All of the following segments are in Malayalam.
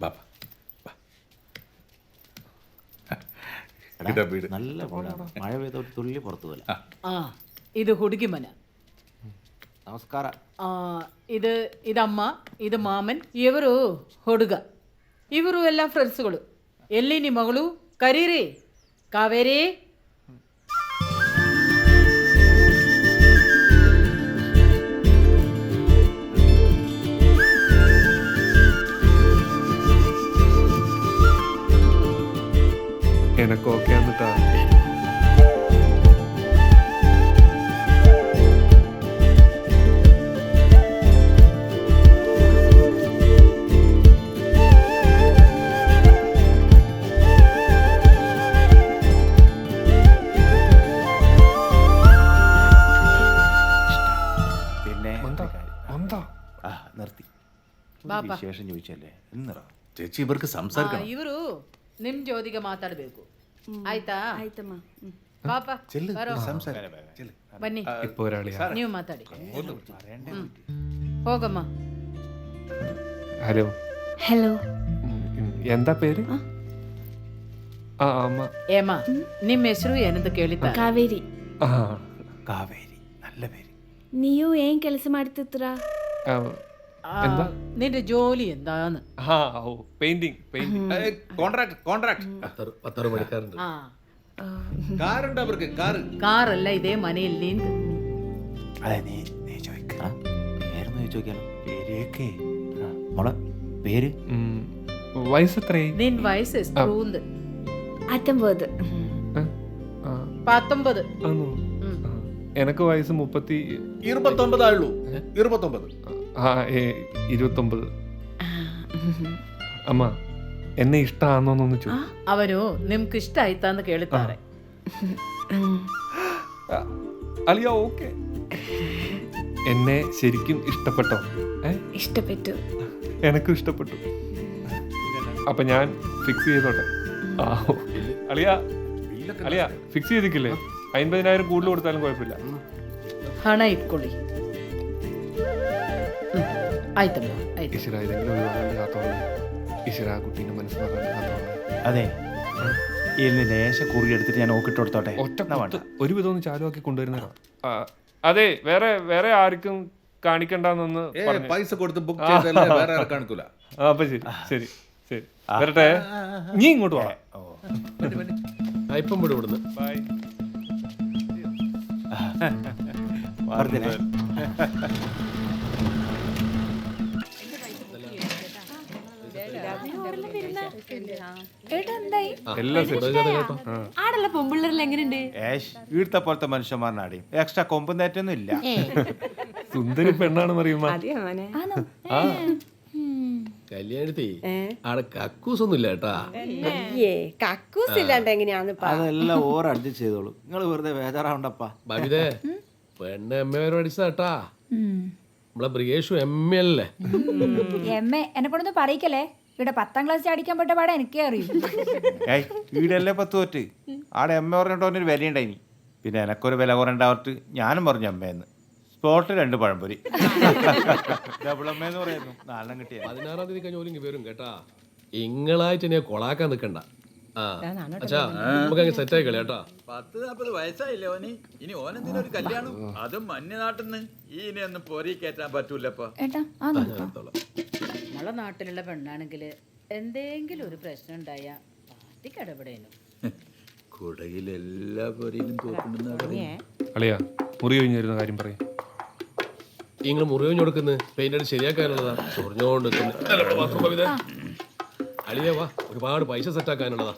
ബാബ ഇതാ വീട് നല്ല വീടാണ് മഴ പെയ്ത ഒരു തുള്ളി പുറത്തു പോലെ ಆ ಇದು ಹುಡುಗಿ ಮನೆ നമസ്കാര ಆ, ಇದು ಇದಮ್ಮ ಇದು ಮಾಮನ್ ಇವರು ಹುಡುಗ ಇವರು ಎಲ್ಲ ಫ್ರೆಂಡ್ಸ್ಗಳು ಎಲ್ಲಿ ನಿಮ್ಮ ಮಗಳು ಕರೀರಿ ಕಾವೇರಿ എനക്ക് ഓക്കെ എന്നിട്ടാ പിന്നെ എന്താ എന്താ ആ നിർത്തി ഒരു ಬಾಪ വിശേഷം ചോദിച്ചല്ലേ എന്നറ ചേച്ചി ഇവർക്ക് സംസാരിക്കണം ಇವರು ನಿಮ್ ಜೋದಿಗೆ ಮಾತಾಡಬೇಕು ಆಯ್ತಾ ಆಯ್ತಮ್ಮ ಹ್ಮ್. ಪಾಪ ചെല്ല് ಬರೋ സംസാരം ചെല്ല് ಬನ್ನಿ ഇപ്പൊ ഒരാളിയാ ನೀವು ಮಾತಾಡಿ ಹ್ಮ್. ಹೋಗಮ್ಮ ഹലോ ഹലോ ഉം, ഉം. എന്താ പേര് ആ അമ്മ ಏಮ ನಿಮ್ಮ ಹೆಸರು ಏನಂತ ಕೇಳಿದ್ದಾರೆ ಕಾವೇರಿ ആ കാവേരി നല്ല പേര് ನೀವು ಏನ್ ಕೆಲಸ ಮಾಡ್ತಿದ್ರ ആ, എന്താ? നിന്റെ ജോലി എന്താന്ന്? ആ പെയിന്റിംഗ് കോൺട്രാക്ട് ആ. ഇതേ മനയിൽ നീ ചോദിക്ക. പേര്? വയസ്സ് എത്രയായി? നിൻ വയസ്സ് എത്രൂന്ന് അറ്റമ്പത് പത്തൊമ്പത്. എനക്ക് വയസ്സ് ആ ഏ, ഇരുപത്തൊമ്പത് അമ്മ എന്നെ ഇഷ്ടമാണോന്നൊന്ന് ചോദിച്ചു ಅವನು ನಿಮ್ಗೆ ಇಷ್ಟ ಆಯ್ತಾ ಅಂತ ಕೇಳುತ್ತಾರೆ അലിയ ഓക്കെ എന്നെ ശരിക്കും ഇഷ്ടപ്പെട്ടോ ഏ ಇಷ್ಟಪಟ್ಟು എനക്കും ഇഷ്ടപ്പെട്ടു അപ്പൊ ഞാൻ ഫിക്സ് ചെയ്തോട്ടെ ആ ഓ. അളിയ അളിയ ഫിക്സ് ചെയ്തിക്കില്ലേ അമ്പതിനായിരം കൂടുതൽ കൊടുത്താലും കുഴപ്പമില്ല ಹಣ ಇಟ್ಕೊಳ್ಳಿ ആയിത്തമ്മ ഇഷിറ ഇതെങ്കിലും ഒഴിവാകാണ്ട് കാത്തോളെ ഇഷിറ കുട്ടീന്റെ മനസ്സ് അതെ. ഇതിന് ലേശം കുറി എടുത്തിട്ട് ഞാൻ ഓക്കിട്ട് കൊടുത്തോട്ടെ? ഒറ്റ ഒരു വിധം ഒരുവിധം ഒന്ന് ചാലുവാക്കി കൊണ്ടുവരുന്ന. ആ, അതെ വേറെ വേറെ ആർക്കും കാണിക്കണ്ടെന്നൊന്ന് പറഞ്ഞു. പൈസ കൊടുത്ത് ബുക്ക് ചെയ്തല്ലേ വേറെ ആർക്കും കാണിക്കൂല? ആ, അപ്പൊ ശരി ശരി ശരി. വരട്ടെ. നീ ഇങ്ങോട്ട് വാ. ഇപ്പം വിടും ഇവിടുന്ന്. ബൈ. വാർത്തനെ പൊമ്പിള്ളേരിൽ എങ്ങനെയുണ്ട്? ഏഷ് പോലത്തെ മനുഷ്യന്മാരനാടി. എക്സ്ട്രാ കൊമ്പും തേറ്റൊന്നും ഇല്ല. സുന്ദരി പെണ്ണാണെന്ന് പറയുമ്പോ. ആണോ? ആ. കല്യാണത്തി ആടെ കക്കൂസ് ഒന്നും ഇല്ല. കേട്ടാ കക്കൂസ് ഇല്ലാണ്ട് എങ്ങനെയാന്ന് അതെല്ലാം ഓർ അഡ്ജസ്റ്റ് ചെയ്തോളൂ. നിങ്ങൾ വെറുതെ ബേജാറാവണ്ടപ്പാ. ബബിതേ പെണ്ണ് എം എ വരെ പഠിച്ചതാട്ടാ നമ്മളെ ബ്രിഗേഷു എം എ അല്ലേ? എം എ എന്നെ കൊണ്ടൊന്നും പറയിക്കല്ലേ? ഇവിടെ പത്താം ക്ലാസ് അടിക്കാൻ പെട്ട പാടെ എനിക്കേ അറിയൂ ഏയ് വീടല്ലേ പത്ത് തോറ്റ്? ആടെ എമ്മ പറഞ്ഞിട്ട് ഒരു വില ഉണ്ടായിനി പിന്നെ എനക്കൊരു വില കുറണ്ടാവട്ട് ഞാനും പറഞ്ഞു അമ്മയെന്ന് സ്പോട്ട് രണ്ട് പഴംപൊരി. ഡബിൾ അമ്മയെന്ന് പറയുന്നു. നാലെണ്ണം കിട്ടിയ. പതിനാറാം തീയതി കഴിഞ്ഞ പോലും വരും കേട്ടാ. ഇങ്ങളായിട്ട് എന്നെ കൊളാക്കാൻ നിക്കണ്ട. ആ. അച്ഛാ നമുക്ക് അങ്ങ് സെറ്റ് ആയി കളി കേട്ടോ. പത്ത് നാപ്പത് വയസ്സായില്ലേ ഓനി? ഇനി ഓനെന്തിനൊരു കല്യാണം? അതും മഞ്ഞ നാട്ടിന്ന് ഈ ഇനി ഒന്നും പൊരി കയറ്റാൻ പറ്റൂലപ്പോ നമ്മളെ നാട്ടിലുള്ള പെണ്ണാണെങ്കിൽ എന്തെങ്കിലും ഒരു പ്രശ്നം ഉണ്ടായ പാർട്ടിക്ക് ഇടപെടേനു. കുടയിൽ എല്ലാ പൊരിയിലും അളിയ. മുറി കഴിഞ്ഞിരുന്ന കാര്യം പറയും. നിങ്ങൾ മുറിവഞ്ഞു കൊടുക്കുന്നത് പെയിന്റ് അടി ശരിയാക്കാനുള്ളതാ. ചൊറിഞ്ഞോണ്ട് അളിയേ വാ. ഒരുപാട് പൈസ സെറ്റാക്കാനുള്ളതാ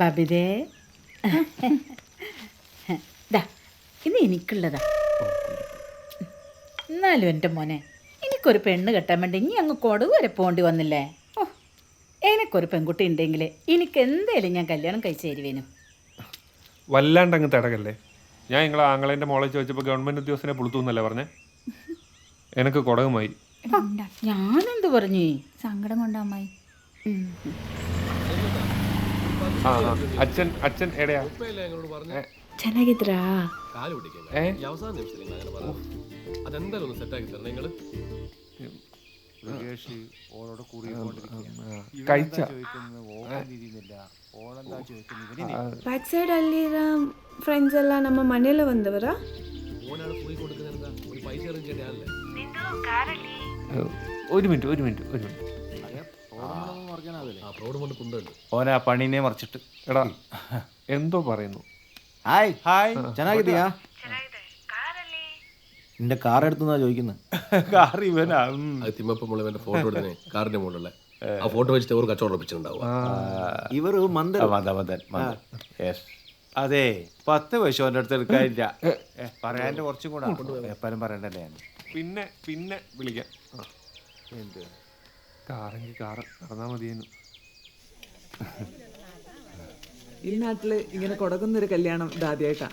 ബബിതേ. ദാ ഇത് എനിക്കുള്ളതാ. എന്നാലും എന്റെ മോനെ എനിക്കൊരു പെണ്ണ് കെട്ടാൻ വേണ്ടി ഇനി അങ്ങ് കൊടുവരെ വരെ പോണ്ടി വന്നില്ലേ? എനിക്കൊരു പെൺകുട്ടി ഉണ്ടെങ്കിൽ എനിക്ക് എന്തേലും ഞാൻ കല്യാണം കഴിച്ചു തരുവേനു വല്ലാണ്ട് അങ്ങ് തടകല്ലേ ഞാൻ നിങ്ങളെ ആങ്ങളേന്റെ മോളെ ചോദിച്ചപ്പോൾ ഗവൺമെന്റ് ഉദ്യോഗസ്ഥനെ പുളുത്തു എന്നല്ലേ പറഞ്ഞേ എനക്ക് കൊടകമായി എടാ, ഉണ്ടാ. ഞാനെന്ത് പറഞ്ഞു സങ്കടം കൊണ്ടാ അമ്മായി ആ ആ. അച്ഛൻ അച്ഛൻ എവിടെയാ ഉപ്പയല്ലേ ഞങ്ങളോട് പറഞ്ഞ ಚೆನ್ನಾಗಿದ್ರಾ കാല് പിടിക്കില്ല ഏ? ഈ അവസാന നിമിഷത്തിൽ നിങ്ങൾ അങ്ങനെ പറഞ്ഞു അതെന്തായാലും ഒന്ന് സെറ്റാക്കി തരണം നിങ്ങള് മൃഗേഷ് ഓളോട് കുറിക്കൊണ്ടിരിക്കുക കഴിച്ച ചോദിക്കുന്നത് ഓളം തിരിയുന്നില്ല ഓളെന്താ ചോദിക്കുന്നത് ഇവന് ಬ್ಯಾಕ್ ಸೈಡ್ ಅಲ್ಲಿರೋ ಫ್ರೆಂಡ್ಸ್ ಎಲ್ಲ ನಮ್ಮ ಮನೇಲೆ ಬಂದವರಾ ഓനാണ് പോയി കൊടുക്കുന്നത് എന്താ ഒരു പൈസ അറേഞ്ച് ചെയ്യേണ്ട ആളല്ലേ ഒരു മിനിറ്റ് ഒരു മിനിറ്റ് ഒരു മിനിറ്റ് ആ പ്രൗഡ് കൊണ്ട് കുണ്ടുണ്ട് ഓനെ ആ പണീനെ മറിച്ചിട്ട് എടാ എന്തോ പറയുന്നു ಹಾಯ್ ഹായ് ಚೆನ್ನಾಗಿದ್ದೀಯಾ നിന്റെ കാർ എടുത്തുന്നാ ചോദിക്കുന്നത് കാർ ഇവനാ. അത് തിമ്മപ്പം മുളവന്റെ ഫോട്ടോ എടുത്തേ കാറിന്റെ മുകളിലുള്ള ആ ഫോട്ടോ വെച്ചിട്ട് ഒരു കച്ചവടം മന്ദർ മന്ദ മന്ദൻ. മന്ദൻ യെസ് അതെ പത്ത് വയസ്സ് ഓന്റെ അടുത്ത് എടുക്കാനില്ല. പറയാന്റെ കുറച്ചും കൂടെ എപ്പോഴും പറയണ്ടല്ലേ ഞാൻ. പിന്നെ പിന്നെ വിളിക്കാം. എന്ത്? കാറെങ്കിൽ കാറ് നടന്നാൽ മതിയെന്നു ഈ നാട്ടിൽ ഇങ്ങനെ കൊടകുന്നൊരു കല്യാണം ഇതാദ്യമായിട്ടാ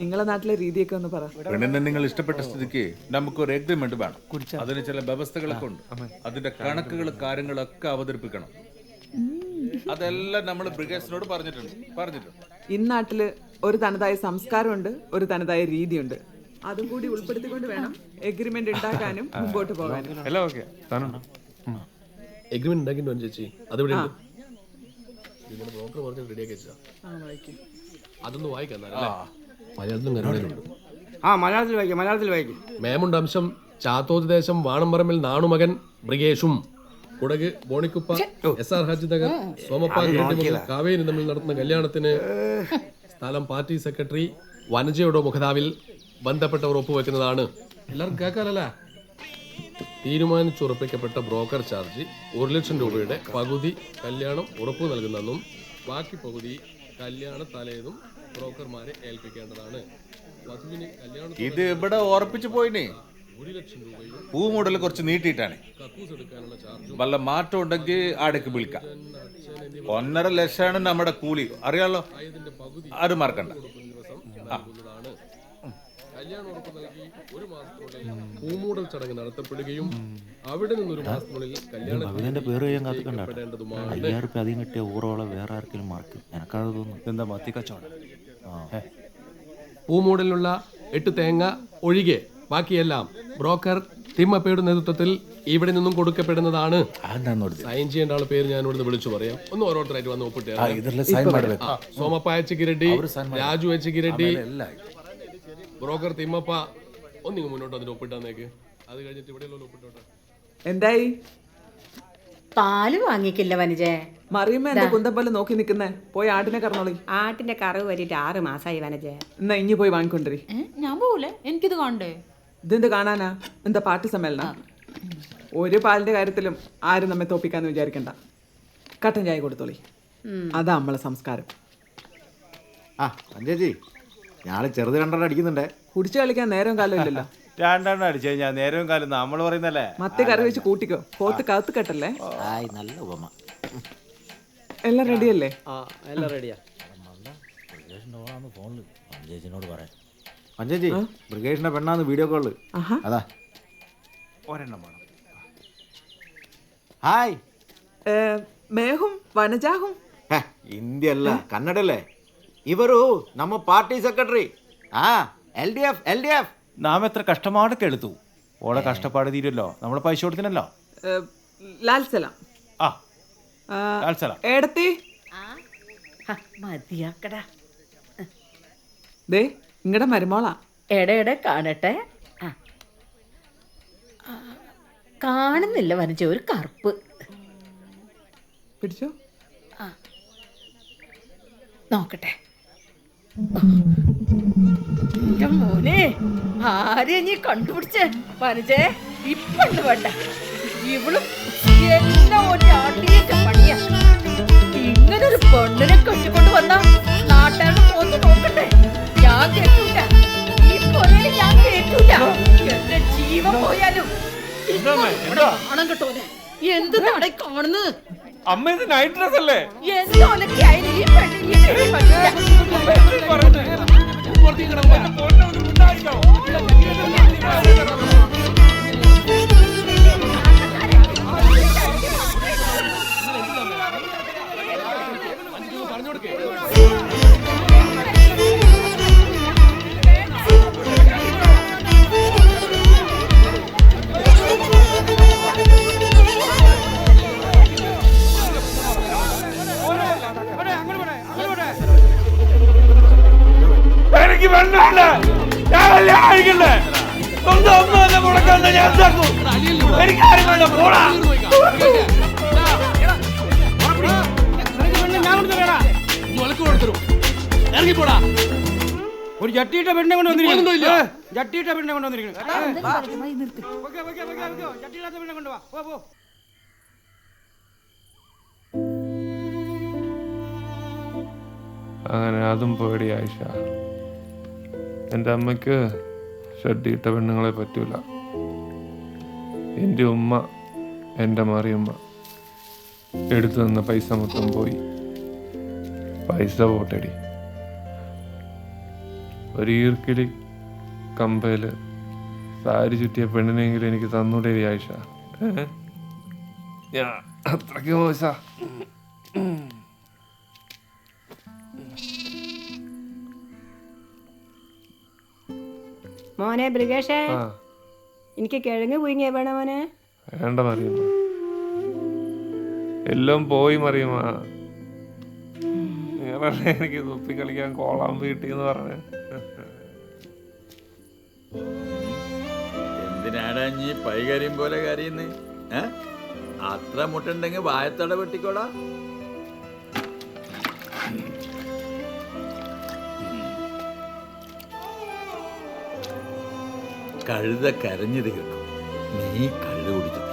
നിങ്ങളെ നാട്ടിലെ രീതിയൊക്കെ ഒന്ന് പറ. പെണ്ണിനെ നിങ്ങൾ ഇഷ്ടപ്പെട്ട സ്ഥിതിക്ക് നമുക്ക് ഒരു എഗ്രിമെന്റ് വേണം അതിന് ചില വ്യവസ്ഥകളൊക്കെ ഉണ്ട്. അതിന്റെ കണക്കുകൾ കാര്യങ്ങളൊക്കെ അവതരിപ്പിക്കണം. അതെല്ലാം നമ്മൾ ബ്രിഗേഴ്സിനോട് പറഞ്ഞിട്ടുണ്ട്. പറഞ്ഞിട്ടുണ്ട്. ഇന്നാട്ടിൽ ഒരു തനതായ സംസ്കാരമുണ്ട് ഒരു തനതായ രീതിയുണ്ട്. അതും കൂടി ഉൾപ്പെടുത്തിക്കൊണ്ട് വേണം എഗ്രിമെന്റ് ഉണ്ടാക്കാനും മുമ്പോട്ട് പോകാനും. എല്ലാം ഓക്കെ. താനുണ്ടോ എഗ്രിമെന്റ് ഉണ്ടാക്കിയിട്ട് ചേച്ചി. അതിവിടെ ഉണ്ട് ഇതിന്റെ ബ്രോക്കർ പറഞ്ഞ റെഡിയാക്കി വെച്ചാ ആ, വായിക്കും. അതൊന്ന് വായിക്കാം? മലയാളത്തിലും കന്നഡയിലുണ്ട് ആ മലയാളത്തിൽ വായിക്കും മലയാളത്തിൽ വായിക്കും. മേമുണ്ട് അംശം ചാത്തോത്ത് ദേശം വാണമ്പറമ്പിൽ നാണുമകൻ ബ്രിഗേഷും കുടക് ബോണിക്കുപ്പ എസ് ആർ ഹാജി നഗർ സോമപ്പ കാവേരി തമ്മിൽ നടത്തുന്ന കല്യാണത്തിന് സ്ഥലം പാർട്ടി സെക്രട്ടറി വനജയുടെ മുഖതാവിൽ ബന്ധപ്പെട്ടവർ ഒപ്പുവെക്കുന്നതാണ്. എല്ലാവർക്കും കേൾക്കാനല്ലേ തീരുമാനിച്ചുറപ്പിക്കപ്പെട്ട ബ്രോക്കർ ചാർജ് ഒരു ലക്ഷം രൂപയുടെ പകുതി കല്യാണം ഉറപ്പു നൽകുന്നെന്നും ബാക്കി പകുതി കല്യാണ തലേന്നും ബ്രോക്കർമാരെ ഏൽപ്പിക്കേണ്ടതാണ്. വധുവിന് കല്യാണ ഇത് ഇവിടെ ഉറപ്പിച്ചു പോയിനേ. ഒരു ലക്ഷം രൂപയും പൂമൂടൽ കുറച്ച് നീട്ടിയിട്ടാണ്. കക്കൂസ് എടുക്കാനുള്ള ചാർജും വല്ല മാറ്റം ഉണ്ടെങ്കിൽ ആടേക്ക് വിളിക്കാം. ഒന്നര ലക്ഷമാണ് നമ്മുടെ കൂലി. അറിയാലോ? അത് മറക്കണ്ട. ദിവസം നൽകുന്നതാണ് കല്യാണോടൊപ്പം നൽകി ഒരു മാസത്തിനുള്ളിൽ പൂമൂടൽ ചടങ്ങ് നടത്തപ്പെടുകയും അവിടെ നിന്നൊരു മാസത്തിനുള്ളിൽ ഭഗവതിന്റെ പേര് കഴിയാൻ കാത്തിക്കണ്ടാട്ടം അയ്യായിരം റുപ്യ അധികം കിട്ടിയ ഊറോളം വേറെ ആർക്കെങ്കിലും മാർക്ക് എനക്കാണ് തോന്നുന്നു. എന്താ മത്തി കച്ചവടം? പൂമൂടലിലുള്ള എട്ട് തേങ്ങ ഒഴികെ ബാക്കിയെല്ലാം ബ്രോക്കർ തിമ്മപ്പയുടെ നേതൃത്വത്തിൽ ഇവിടെ നിന്നും കൊടുക്കപ്പെടുന്നതാണ്. സൈൻ ചെയ്യേണ്ട ആൾ പേര് ഞാൻ ഇവിടുന്ന് വിളിച്ചു പറയാം. ഒന്ന് ഓരോരുത്തരായിട്ട് വന്ന് ഒപ്പിട്ട് Somappa H Kiratti Raju H Kiratti broker Thimmappa ഒന്നിങ്ങ് മുന്നോട്ട് അതിന് ഒപ്പിട്ടാന്നേക്ക് അത് കഴിഞ്ഞിട്ട് ഇവിടെയുള്ള ഒപ്പിട്ടോട്ടെ എന്തായി? പാൽ വാങ്ങിക്കില്ല വനജേ. മറിയുമ്പോ എന്താ കുന്തപ്പല്ല് നോക്കി നിക്കുന്നേ പോയി ആട്ടിനെ കറന്നോളി. ആട്ടിന്റെ കറവ് വരിട്ട് ആറ് മാസമായി വനജേ. എന്നാ ഇനി പോയി വാങ്ങിക്കൊണ്ടിരി ഞാൻ പോകൂലേ എനിക്കിത് കാണണ്ടേ ഇതെന്ത് കാണാനാ? എന്താ പാർട്ടി സമ്മേളന? ഒരു പാലിന്റെ കാര്യത്തിലും ആരും നമ്മെ തോപ്പിക്കാന്ന് വിചാരിക്കണ്ട. കട്ടൻ ചായ കൊടുത്തോളി. അതാ നമ്മളെ സംസ്കാരം. ആ സഞ്ജയജി ഞാൻ ചെറുത് രണ്ടെണ്ണം അടിക്കുന്നുണ്ടേ. കുടിച്ചു കളിക്കാൻ നേരം കാലം ഇല്ലല്ലോ. രണ്ടെണ്ണം അടിച്ചു കഴിഞ്ഞാൽ നേരവും കാലം നമ്മൾ പറയുന്നല്ലേ? മത്തി കറി വെച്ച് കൂട്ടിക്കോ. കോത്ത് കത്ത് കെട്ടല്ലേ? നല്ല ഉപമ. എല്ലാം റെഡിയല്ലേ? ആ എല്ലാം റെഡിയാ. ഫോണിൽ മൃഗേഷിന്റെ പെണ്ണാന്ന് വീഡിയോ കോൾ. അതാ. ഒരെണ്ണം വേണം. ഹായ്. മേഹും വനജാഹും? ഇന്ത്യ അല്ല കന്നഡല്ലേ ಇವರು ನಮ್ಮ ಪಾರ್ಟಿ ಸೆಕ್ರೆಟರಿ ಹಾ L D F L D F നാം എത്ര കഷ്ടപ്പാടൊക്കെ എടുത്തു ഓളെ കഷ്ടപ്പാട് തീരുമല്ലോ നമ്മൾ പൈസ കൊടുത്തിനല്ലോ ഏ, ലാൽ സലാം ആ ആ, കാൽസലാം ഏടത്തി മതിയാക്കടാ ദേ ഇങ്ങടെ മരുമോളാ എടെ കാണട്ടെ ആ. ആ, കാണുന്നില്ല വനജ ഒരു കറുപ്പ് പിടിച്ചോ നോക്കട്ടെ എന്റെ മോനെ ആരെ നീ കണ്ടുപിടിച്ചേ? വനജേ ഇപ്പണ്ട് വേണ്ട. ഇവളും എല്ലാം ഒരു ആട്ടിയേറ്റ പണിയാ. ഇങ്ങനൊരു പെണ്ണിനെ കെട്ടിക്കൊണ്ട് വന്ന നാട്ടുകാരുടെ പോന്ന് നോക്കട്ടെ? ഞാൻ കേട്ടൂല. ഈ കൊലയിൽ ഞാൻ കേട്ടൂല. എന്റെ ജീവൻ പോയാലും. കാണാൻ കിട്ടൂലെ എന്ത്? നട കാണുന്നത് അമ്മ ഇത് നൈറ്റ് ഡ്രസ് അല്ലേ എന്തോലൊക്കെ ആയാലും ഈ പെണ്ണിനെ. പറഞ്ഞു ഗവൺമെന്റ് ഞാൻ കല്യാണം കഴിക്കണ്ടേ സ്വന്തം ഒന്നും എന്നെ മുടക്കാൻ ഞാൻ എന്താക്കും എനിക്ക് ആരും വേണ്ട പോടാ. ഒരു ജട്ടിയിട്ട പെണ്ണെ കൊണ്ട് വന്നിരിക്കുന്നു. ജട്ടിയിട്ട പെണ്ണെ കൊണ്ട് വന്നിരിക്കുന്നു. ജട്ടിയില്ലാത്ത പെണ്ണെ കൊണ്ടുവാ പോ അങ്ങനെ അതും പേടി ആയിഷ എന്റെ അമ്മയ്ക്ക് ഷഡ്ഡിയിട്ട പെണ്ണുങ്ങളെ പറ്റൂല. എന്റെ ഉമ്മ എന്റെ മറിയമ്മ എടുത്തു തന്ന പൈസ മൊത്തം പോയി. പൈസ പോട്ടടി. ഒരു ഈർക്കിലി കമ്പയിൽ സാരി ചുറ്റിയ പെണ്ണിനെങ്കിലും എനിക്ക് തന്നൂടെ ആയിഷ. അത്രയ്ക്ക് മോശ. മോനെ ബ്രിഗേഷേ എനിക്ക് കിഴങ്ങ് പുഴുങ്ങിയ വേണ മോനെ? വേണ്ട മറിയമ്മ എല്ലാം പോയി മറിയമ്മ നിങ്ങളല്ലേ എനിക്ക് തുപ്പി കളിക്കാൻ കോളാമ്പ് കിട്ടിയെന്ന് പറഞ്ഞ. എന്തിനാടാ നീ പൈകാര്യം പോലെ കരയുന്നേ? ഏ? അത്ര മുട്ടുണ്ടെങ്കിൽ വായത്തട വെട്ടിക്കോടാ. കഴുത കരഞ്ഞു തീർക്കും. നീ കള്ളു കുടിച്ചു.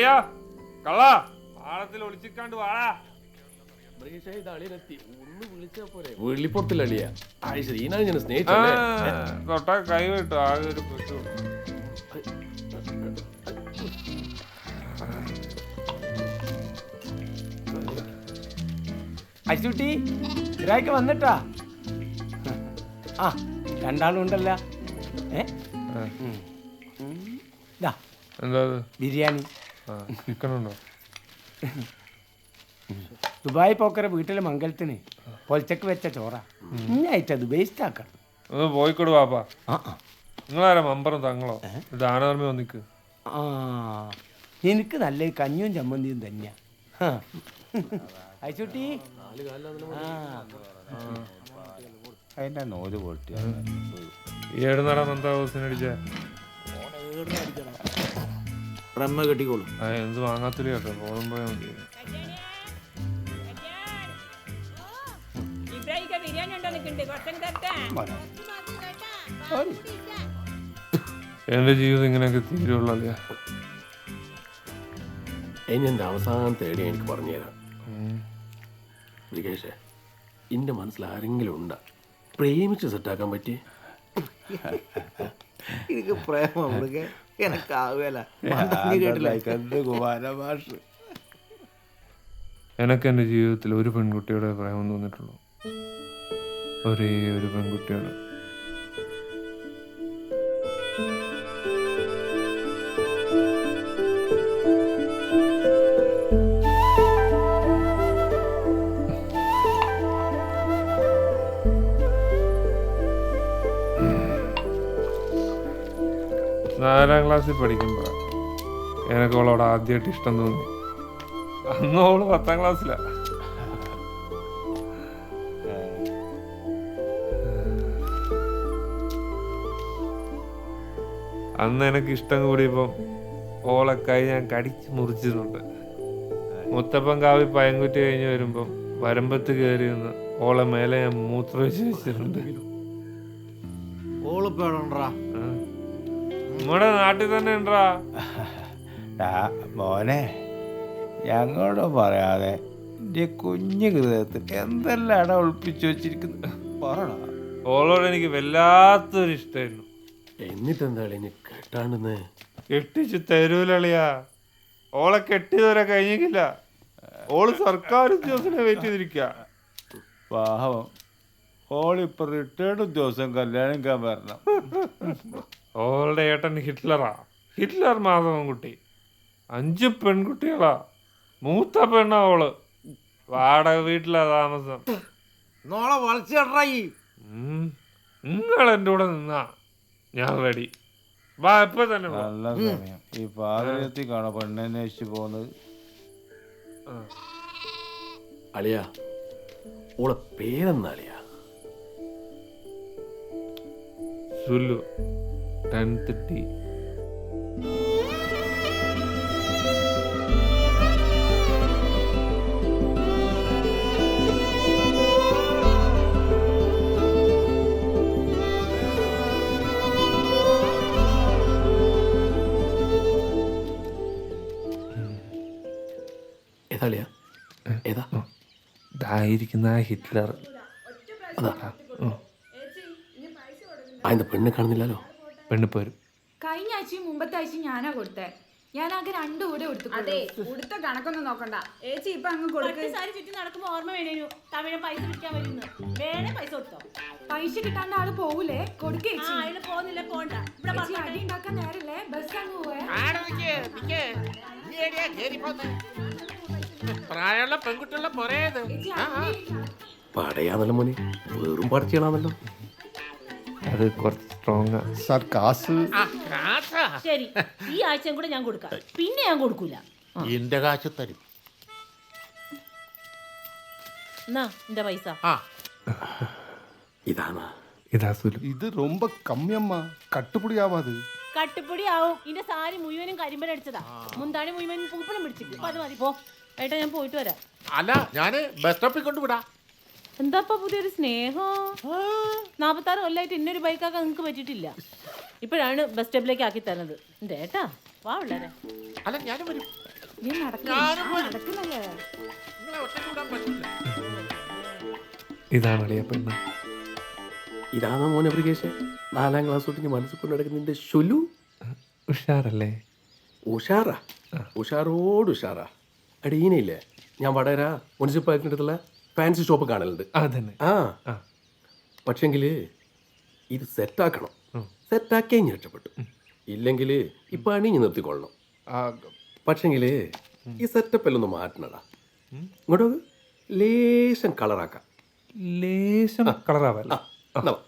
അളിയാ കള്ളാ? പാളത്തിൽ ഒളിച്ചിക്കാണ്ട് വാടാ. വെള്ളിപ്പുറത്തിൽ അളിയ ആ ശ്രീനാഥ് ഞാൻ ആ, സ്നേഹിച്ചല്ലേ തൊട്ടാ കൈ വിട്ടു ആകെ ഒരു അച്ചുട്ടി ഇരാൾക്ക് വന്നിട്ടാ? ആ രണ്ടാളും ഉണ്ടല്ല ഏ ബിരിയാണി. ഉണ്ടോ ദുബായ് പോക്കറെ വീട്ടിലെ മംഗലത്തിന് പൊലച്ചക്ക് വെച്ച ചോറ. ഇന്നായിട്ടത് വേസ്റ്റ് ആക്കണം ഒന്ന് പോയിക്കോട് ആ. നിങ്ങളാരാ മമ്പറും തങ്ങളോ? ദാനധർമ്മ ഒന്നിക്ക് ആ എനിക്ക് നല്ല കഞ്ഞും ചമ്മന്തിയും തന്നെയാ. അയച്ചുട്ടി അതിന്റെ നോൽ പൊട്ടി ഈ ഏട് നട നന്ദാ ഹൗസിനടിച്ച റമ്മ കെട്ടിക്കോളും. എന്ത് വാങ്ങാത്തില്ല കേട്ടോ പോയാൽ മതി. എന്റെ ജീവിതം ഇങ്ങനെയൊക്കെ തീരുള്ളൂ അല്ലേ ഇനി എന്റെ അവസാനം തേടി എനിക്ക് പറഞ്ഞുതരാം. ബ്രിഗേഷേ എന്റെ മനസ്സിൽ ആരെങ്കിലും ഉണ്ടാ? പ്രേമിച്ച് സെറ്റാക്കാൻ പറ്റി എനിക്ക് പ്രേമം കുമാരമാഷ് എനിക്ക് എന്റെ ജീവിതത്തിൽ ഒരു പെൺകുട്ടിയുടെ പ്രേമം തോന്നിട്ടുള്ളൂ ഒരേ ഒരു പെൺകുട്ടിയുടെ. നാലാം ക്ലാസ്സിൽ പഠിക്കുമ്പോൾ എനിക്ക് അവളോട് ആദ്യമായിട്ട് ഇഷ്ടം തോന്നി. അന്ന് അവൾ പത്താം ക്ലാസ്സിലാ. അന്ന് എനിക്ക് ഇഷ്ടം കൂടിയപ്പം ഓളെ കൈ ഞാൻ കടിച്ച് മുറിച്ചിട്ടുണ്ട് മുത്തപ്പൻ കാവി പയങ്കുറ്റി കഴിഞ്ഞ് വരുമ്പം വരമ്പത്ത് കയറി നിന്ന് ഓളെ മേലെ ഞാൻ മൂത്രമൊഴിച്ച് വെച്ചിട്ടുണ്ട്. ഓളിപ്പേടാ ആ. നമ്മുടെ നാട്ടിൽ തന്നെ ഉണ്ടാ? മോനെ ഞങ്ങളോട് പറയാതെ എന്റെ കുഞ്ഞു ഹൃദയത്തിൽ എന്തെല്ലാം ഒളിപ്പിച്ചു വെച്ചിരിക്കുന്നു? പറടാ. ഓളോട് എനിക്ക് വല്ലാത്തൊരു ഇഷ്ടമായിരുന്നു. എന്നിട്ട് എന്താ ഇനി കെട്ടാണ്ടെന്ന്? കെട്ടിച്ചു തരൂലളിയാ ഓളെ കെട്ടിയതുവരെ കഴിഞ്ഞില്ല ഓൾ സർക്കാർ ഉദ്യോഗസ്ഥനെ വെയിറ്റ് ചെയ്തിരിക്ക. പാവം ഓളിപ്പോ റിട്ടയർഡ് ഉദ്യോഗസ്ഥൻ കല്യാണം വരണം. ഓളുടെ ഏട്ടൻ ഹിറ്റ്ലറാ. ഹിറ്റ്ലർ മാധവൻകുട്ടി അഞ്ചു പെൺകുട്ടികളാ. മൂത്ത പെണ്ണാ അവൾ വാടക വീട്ടിലാ താമസം. നോളെ വളച്ചിടറായി നിങ്ങൾ എന്റെ കൂടെ നിന്നാ. ഞാൻ റെഡി വാ ഇപ്പൊ തന്നെ വാ. നല്ല സമയം. ഈ പാതയത്തി കാണാം പെണ്ണന്വേഷിച്ച് പോകുന്നത്. അളിയ ഓളെ പേരെന്താ അളിയ? Sulu tenth T. ഏതാ അളിയ ഏതാ? ഇതായിരിക്കുന്ന ആ ഹിറ്റ്ലർ. അതാ. ആ പെണ്ണെ പെണ്ണ് കാണുന്നില്ലല്ലോ? പെണ്ണിപ്പോരും. കഴിഞ്ഞ ആഴ്ചയും മുമ്പത്തെ ആഴ്ചയും ഞാനാ കൊടുത്തേ. ഞാനാകെ രണ്ടു കൂടെ കൊടുത്തു അതെ കൊടുത്ത. കണക്കൊന്നും നോക്കണ്ട. ഏച്ചി ഇപ്പൊ അങ്ങ് കൊടുക്ക്. സാരി ചുറ്റി നടക്കുമ്പോ ഓർമ്മ വേണേനു തമിഴ് പൈസ കിട്ടാൻ വരുന്നു. വേണേ പൈസ കൊടുത്തോ? പൈസ കിട്ടാണ്ട് ആൾ പോവൂലേ? കൊടുക്കേ ആൾ അയാൾ പോകുന്നില്ല പോണ്ട. ഇവിടെ അടി ഉണ്ടാക്കാൻ നേരല്ലേ? ബസ് അങ്ങ് പോവേ. പ്രായമുള്ള പെൺകുട്ടികളുടെ പടയാണല്ലോ പടയാന്നല്ലോ മോനെ. വെറും പടച്ചിയാണല്ലോ അത് കുറച്ച് സ്ട്രോങ് സാർ കാസ് ശരി ഈ ആഴ്ചയും കൂടെ ഞാൻ കൊടുക്കാം പിന്നെ ഞാൻ കൊടുക്കൂല എന്റെ കാശ് തരും എന്നാ എന്റെ പൈസ ഇതാണ് ഇതാ സുലു ഇത് ரொம்ப കമ്മിയമ്മ കട്ടുപിടി ആവാത് കട്ടുപ്പൊടി ആവും ഇതിന്റെ സാരി മുഴുവനും കരിമ്പനടിച്ചതാ മുന്താണി മുഴുവൻ പൂപ്പണം പിടിച്ചിട്ട് അപ്പൊ അത് മതി പോ ഏട്ടാ ഞാൻ പോയിട്ട് വരാം അല്ല ഞാന് ബസ് സ്റ്റോപ്പിൽ കൊണ്ടുവിടാ എന്താപ്പാ പുതിയൊരു സ്നേഹം? നാപ്പത്താറ് കൊല്ലായിട്ട് ഇന്നൊരു ബൈക്കാക്കാൻ നിങ്ങൾക്ക് പറ്റിയിട്ടില്ല. ഇപ്പോഴാണ് ബസ് സ്റ്റോപ്പിലേക്ക് ആക്കി തന്നത്. എന്റെ ഏട്ടാ വാ ഉള്ളേ അല്ല ഞാനും വരും. നീ നടക്കും. നടക്കുന്നല്ലേ? നിങ്ങളെ പറ്റില്ല ഇതാണ് അളിയ പെണ്ണ് ഇതാണ് മോനെ ബ്രിഗേഷ് നാലാം ക്ലാസ് തൊട്ട് ഞാൻ മനസ്സിൽ കൊണ്ട് നടക്കുന്ന നിന്റെ ഷുലു ഉഷാറല്ലേ? ഉഷാറാ? ഉഷാറോട് ഉഷാറാ. അടീനയില്ലേ ഞാൻ വടകര മുനിസിപ്പാലിറ്റിന്റെ അടുത്തുള്ള ഫാൻസി ഷോപ്പ് കാണലുണ്ട്. അതന്നെ. ആ. പക്ഷെങ്കിൽ ഇത് സെറ്റാക്കണം. സെറ്റാക്കിയേ ഞാൻ രക്ഷപ്പെട്ടു. ഇല്ലെങ്കിൽ ഈ പണി ഞാൻ നിർത്തിക്കൊള്ളണം. പക്ഷെങ്കിൽ ഈ സെറ്റപ്പ് എല്ലാം ഒന്ന് മാറ്റണടാ. ഇങ്ങോട്ട്. ലേശം കളറാക്കാം ലേശം കളറാവല്ല എന്നാ വാ.